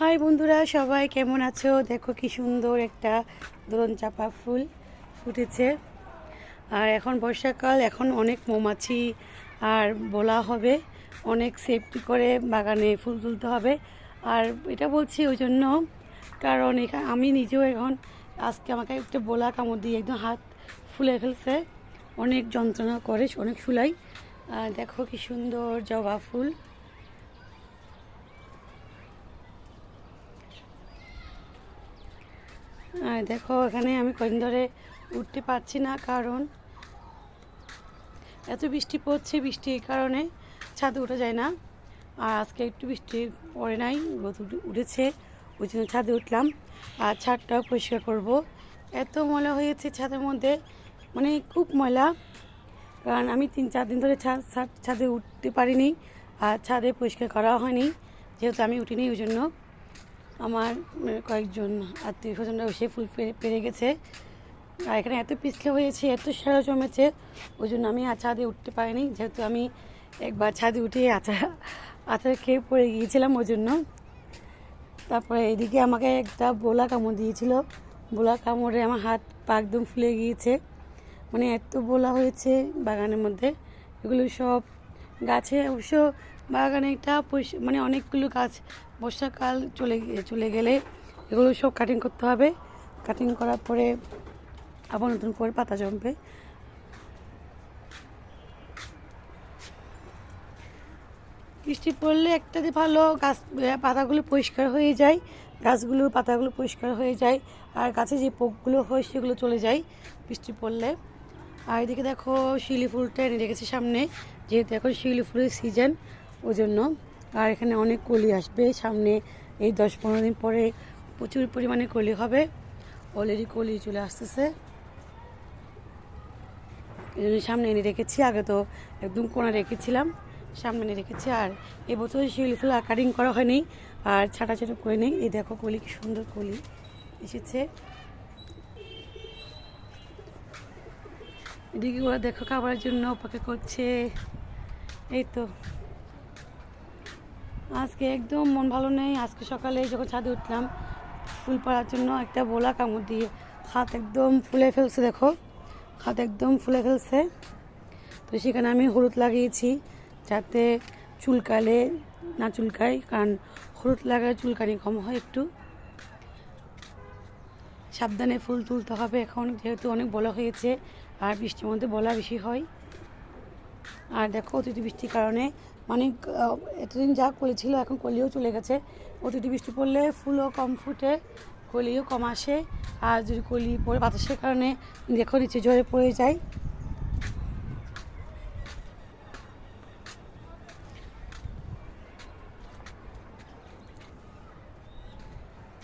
High বন্ধুরা, সবাই কেমন আছো? দেখো কি সুন্দর একটা দোলন চাপা ফুল ফুটেছে। আর এখন বর্ষাকাল, এখন অনেক মৌমাছি আর বলা হবে, অনেক সেফটি করে বাগানে ফুল তুলতে হবে। আর এটা বলছি ওই জন্য, কারণ এখানে আমি নিজেও এখন আজকে আমাকে একটা বোলা কামড় দিয়ে একদম হাত ফুলে ফেলছে। অনেক যন্ত্রণা করে, অনেক ফুলাই। দেখো কি সুন্দর জবা ফুল। দেখো, এখানে আমি কদিন ধরে উঠতে পারছি না, কারণ এত বৃষ্টি পড়ছে বৃষ্টির কারণে ছাদে উঠা যায় না। আর আজকে একটু বৃষ্টি পড়ে নাই, রোদ উঠেছে, ওই জন্য ছাদে উঠলাম। আর ছাদটাও পরিষ্কার করব। এত ময়লা হয়েছে ছাদের মধ্যে মানে খুব ময়লা, কারণ আমি তিন, চার দিন ধরে ছাদ, ছাদ- উঠতে পারিনি, আর ছাদে পরিষ্কার করা হয়নি, যেহেতু আমি উঠিনি, ওই জন্য। আমার কয়েকজন আত্মীয় স্বজনরা এসে ফুল পেরে গেছে। আর এখানে এত পিছলে হয়েছে, এত সারা জমেছে, ওই জন্য আমি আর ছাদে উঠতে পারিনি। যেহেতু আমি একবার ছাদে উঠে আচা আচার খেয়ে পড়ে গিয়েছিলাম ওই জন্য। তারপরে এদিকে আমাকে একটা বোলা কামড় দিয়েছিল। বোলা কামড়ে আমার হাত পা একদম ফুলে গিয়েছে। মানে এত বোলা হয়েছে বাগানের মধ্যে। এগুলো সব গাছে অবশ্য বাগানে একটা মানে অনেকগুলো গাছ বর্ষাকাল চলে চলে গেলে এগুলো সব কাটিং করতে হবে। কাটিং করার পরে আবার নতুন করে পাতা জমবে। বৃষ্টি পড়লে একটা ভালো গাছ পাতাগুলো পরিষ্কার হয়ে যায়, গাছগুলো, পাতাগুলো পরিষ্কার হয়ে যায়, আর গাছে যে পোকগুলো হয় সেগুলো চলে যায় বৃষ্টি পড়লে। আর এদিকে দেখো শিউলি ফুলটা এনে রেখেছি সামনে, যেহেতু এখন শিউলি ফুলের সিজন জন্য আর এখানে অনেক কলি আসবে। সামনে এই দশ পনেরো দিন পরে প্রচুর পরিমাণে কলি হবে। অলরেডি কলি চলে আসতেছে। এই জন্য সামনে এনে রেখেছি। আগে তো একদম কোনা রেখেছিলাম। সামনে এনে রেখেছি। আর এবছর শিউলি ফুল কাটিং করা হয়নি। আর ছাটা ছাটা করে নেই। এই দেখো কলি, কি সুন্দর কলি এসেছে। এদিকে ওরা দেখো খাবারের জন্য অপেক্ষা করছে। এই তো। আজকে একদম মন ভালো নেই। আজকে সকালে যখন ছাদে উঠলাম, ফুল পাড়ার জন্য একটা বোলা কামড় দিয়ে হাত একদম ফুলে ফেলছে, দেখো। হাত একদম ফুলে ফেলছে। তো সেখানে আমি হলুদ লাগিয়েছি যাতে চুলকালে না চুলকায়, কারণ হলুদ লাগালে চুলকানি কম হয় একটু। সাবধানে ফুল তুলতে হবে এখন, যেহেতু অনেক বলা হয়েছে, আর বৃষ্টির মধ্যে বলা বেশি হয়। আর দেখো অতিথি বৃষ্টির কারণে মানে এতদিন যা কলি ছিল এখন কলিও চলে গেছে। অতিথি বৃষ্টি পড়লে ফুলও কম ফুটে, কলিও কম আসে। আর যদি কলি পড়ে বাতাসের কারণে, দেখো নিচে জলে পড়ে যায়।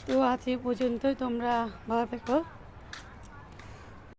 তো আজ এই পর্যন্তই, তোমরা ভালো থেকো।